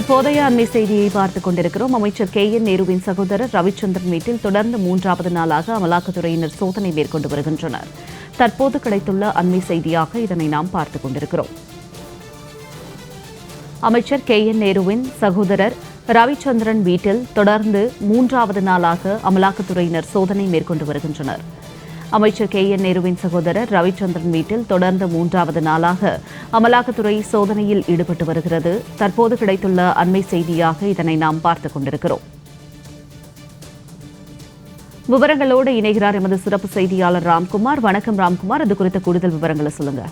தற்போதைய அண்மை செய்தியை பார்த்துக் கொண்டிருக்கிறோம். அமைச்சர் கே. என். நேருவின் சகோதரர் ரவிச்சந்திரன் வீட்டில் தொடர்ந்து மூன்றாவது நாளாக அமலாக்கத்துறையினர் சோதனை மேற்கொண்டு வருகின்றனர். தற்போது கிடைத்துள்ள அண்மை செய்தியாக இதனை நாம் பார்த்துக் கொண்டிருக்கிறோம். அமைச்சர் கே. என். நேருவின் சகோதரர் ரவிச்சந்திரன் வீட்டில் தொடர்ந்து மூன்றாவது நாளாக அமலாக்கத்துறையினர் சோதனை மேற்கொண்டு வருகின்றனர். அமைச்சர் கே என் நேருவின் சகோதரர் ரவிச்சந்திரன் வீட்டில் தொடர்ந்து மூன்றாவது நாளாக அமலாக்கத்துறை சோதனையில் ஈடுபட்டு வருகிறது. தற்போது கிடைத்துள்ள அண்மை செய்தியாக இதனை நாம் பார்த்துக் கொண்டிருக்கிறோம். விவரங்களோடு இணைகிறார் எமது சிறப்பு செய்தியாளர் ராம்குமார். வணக்கம் ராம்குமார். அது குறித்த கூடுதல் விவரங்களை சொல்லுங்க.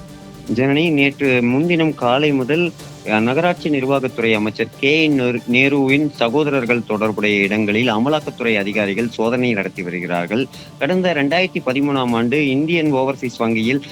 ஜனனி நேற்று முன்தினம் காலை முதல் நகராட்சி நிர்வாகத்துறை அமைச்சர் கே. நேருவின் சகோதரர்கள் தொடர்புடைய இடங்களில் அமலாக்கத்துறை அதிகாரிகள் சோதனை நடத்தி வருகிறார்கள். கடந்த ரெண்டாயிரத்தி பதிமூணாம் ஆண்டு இந்தியன் ஓவர்சீஸ் வங்கியில்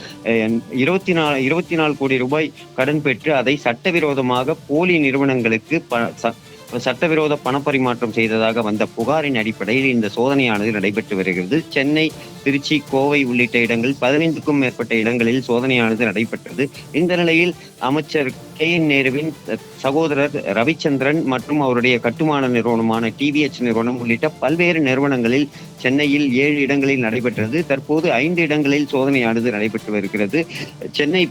இருபத்தி நாலு இருபத்தி நாலு கோடி ரூபாய் கடன் பெற்று அதை சட்டவிரோதமாக போலி நிறுவனங்களுக்கு ப- ச- சட்டவிரோத பணப்பரிமாற்றம் செய்ததாக வந்த புகாரின் அடிப்படையில் இந்த சோதனையானது நடைபெற்று வருகிறது. சென்னை திருச்சி கோவை உள்ளிட்ட இடங்கள் பதினைந்துக்கும் மேற்பட்ட இடங்களில் சோதனையானது நடைபெற்றது. இந்த நிலையில் அமைச்சர் கே என் நேருவின் சகோதரர் ரவிச்சந்திரன் மற்றும் அவருடைய கட்டுமான நிறுவனமான டிவிஎச் நிறுவனம் உள்ளிட்ட பல்வேறு நிறுவனங்களில் சென்னையில் ஏழு இடங்களில் நடைபெற்றது. தற்போது ஐந்து இடங்களில் சோதனையானது நடைபெற்று வருகிறது. சென்னை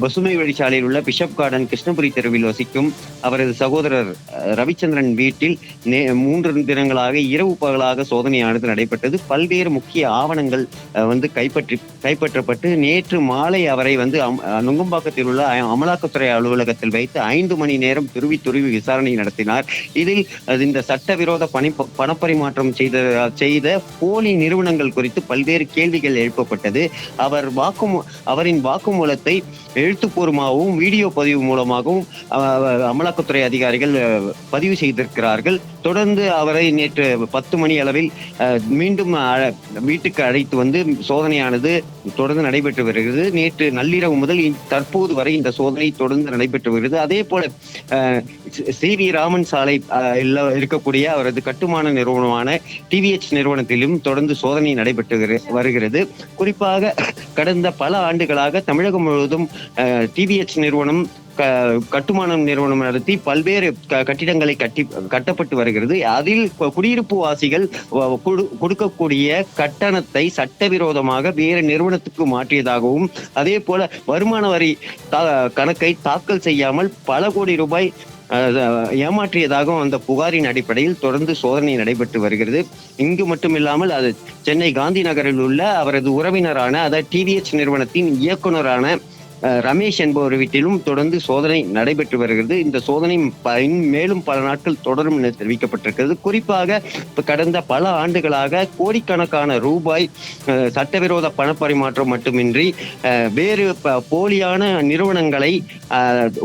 பசுமை வழிச்சாலையில் உள்ள பிஷப் கார்டன் கிருஷ்ணபுரி தெருவில் வசிக்கும் அவரது சகோதரர் அஹ், ரவிச்சந்திரன் வீட்டில் நே- மூன்று தினங்களாக இரவு பகலாக சோதனையானது நடைபெற்றது. பல்வேறு முக்கிய ஆவணங்கள் வந்து கைப்பற்றி கைப்பற்றப்பட்டு நேற்று மாலை அவரை வந்து அம்- நுங்கம்பாக்கத்தில் உள்ள அமலாக்கத்துறை அலுவலகத்தில் வைத்து ஐந்து மணி நேரம் துருவி துருவி விசாரணை நடத்தினார். இதில் அது இந்த சட்டவிரோத பணி பணப்பரிமாற்றம் செய்த செய்த போலி நிறுவனங்கள் குறித்து பல்வேறு கேள்விகள் எழுப்பப்பட்டது. அவர் வாக்குமூ அவரின் வாக்குமூலத்தை எழுத்துப்பூர்வமாகவும் வீடியோ பதிவு மூலமாகவும் அமலாக்கத்துறை அதிகாரிகள் பதிவு செய்திருக்கிறார்கள். தொடர்ந்து அவரை நேற்று பத்து மணி அளவில் மீண்டும் அழ- வீட்டுக்கு அழைத்து வந்து சோதனையானது தொடர்ந்து நடைபெற்று வருகிறது. நேற்று நள்ளிரவு முதல் தற்போது வரை இந்த சோதனை தொடர்ந்து நடைபெற்று வருகிறது. அதே போல சி வி ராமன் சாலை இருக்கக்கூடிய அவரது கட்டுமான நிறுவனமான டிவிஎச் நிறுவனத்திலும் தொடர்ந்து சோதனை நடைபெற்று வருகிறது. குறிப்பாக கடந்த பல ஆண்டுகளாக தமிழகம் முழுவதும் டிவிஎச் நிறுவனம் கட்டுமானம் நிறுவனம் நடத்தி பல்வேறு க- கட்டிடங்களை கட்டி கட்டப்பட்டு வருகிறது. அதில் குடியிருப்பு வாசிகள் கொடு- கொடுக்கக்கூடிய கட்டணத்தை சட்டவிரோதமாக வேறு நிறுவனத்துக்கு மாற்றியதாகவும் அதே போல வருமான வரி தா- கணக்கை தாக்கல் செய்யாமல் பல கோடி ரூபாய் ஏமாற்றியதாகவும் அந்த புகாரின் அடிப்படையில் தொடர்ந்து சோதனை நடைபெற்று வருகிறது. இங்கு மட்டுமில்லாமல் அது சென்னை காந்தி நகரில் உள்ள அவரது உறவினரான அதாவது டிவிஎச் நிறுவனத்தின் இயக்குனரான ரமேஷ் என்பவர் வீட்டிலும் தொடர்ந்து சோதனை நடைபெற்று வருகிறது. இந்த சோதனை மேலும் பல நாட்கள் தொடரும் என தெரிவிக்கப்பட்டிருக்கிறது. குறிப்பாக கடந்த பல ஆண்டுகளாக கோடிக்கணக்கான ரூபாய் சட்டவிரோத பணப்பரிமாற்றம் மட்டுமின்றி வேறு போலியான நிறுவனங்களை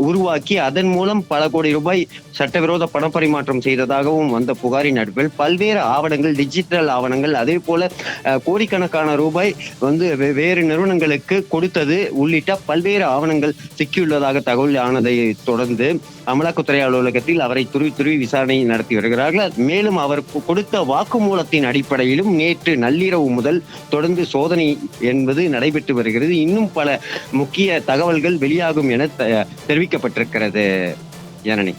உருவாக்கி அதன் மூலம் பல கோடி ரூபாய் சட்டவிரோத பணப்பரிமாற்றம் செய்ததாகவும் வந்த புகாரின் அடிப்பில் பல்வேறு ஆவணங்கள் டிஜிட்டல் ஆவணங்கள் அதே போல கோடிக்கணக்கான ரூபாய் வந்து வேறு நிறுவனங்களுக்கு கொடுத்தது உள்ளிட்ட பல்வேறு ஆவணங்கள் சிக்கியுள்ளதாக தகவல் ஆனதை தொடர்ந்து அமலாக்கத்துறை அலுவலகத்தில் அவரை துருவி துருவி விசாரணை நடத்தி வருகிறார்கள். மேலும் அவர் கொடுத்த வாக்குமூலத்தின் அடிப்படையிலும் நேற்று நள்ளிரவு முதல் தொடர்ந்து சோதனை என்பது நடைபெற்று வருகிறது. இன்னும் பல முக்கிய தகவல்கள் வெளியாகும் என தெரிவிக்கப்பட்டிருக்கிறது. ஜனனி.